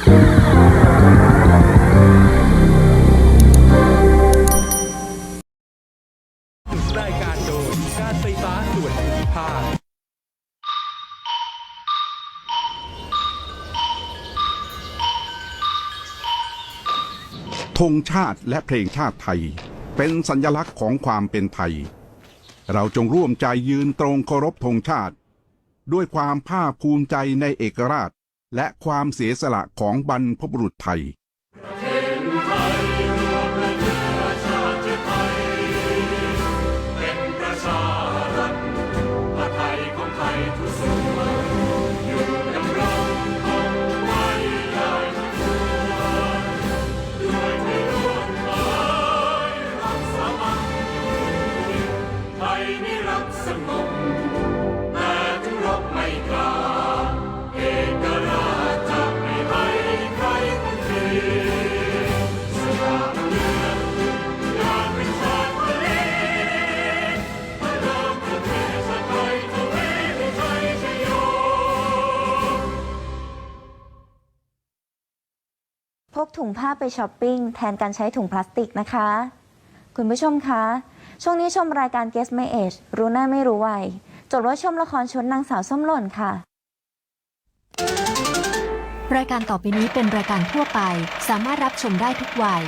รายการโดยการไฟฟ้าส่วนภูมิภาคธงชาติและเพลงชาติไทย เป็นสัญลักษณ์ของความเป็นไทย เราจงร่วมใจยืนตรงเคารพธงชาติ ด้วยความภาคภูมิใจในเอกราช และความเสียสละของบรรพบุรุษไทยไทยนิรักสงบแต่ถึงรบไม่กล้า กถุงผ้าไปช้อปปิ้งแทนการใช้ถุงพลาสติกนะคะ คุณผู้ชมคะ ช่วงนี้ชมรายการ Guess My Age รู้หน้าไม่รู้วัยจดว่าชมละครชุดนางสาวส้มหล่นค่ะ รายการต่อไปนี้เป็นรายการทั่วไป สามารถรับชมได้ทุกวัย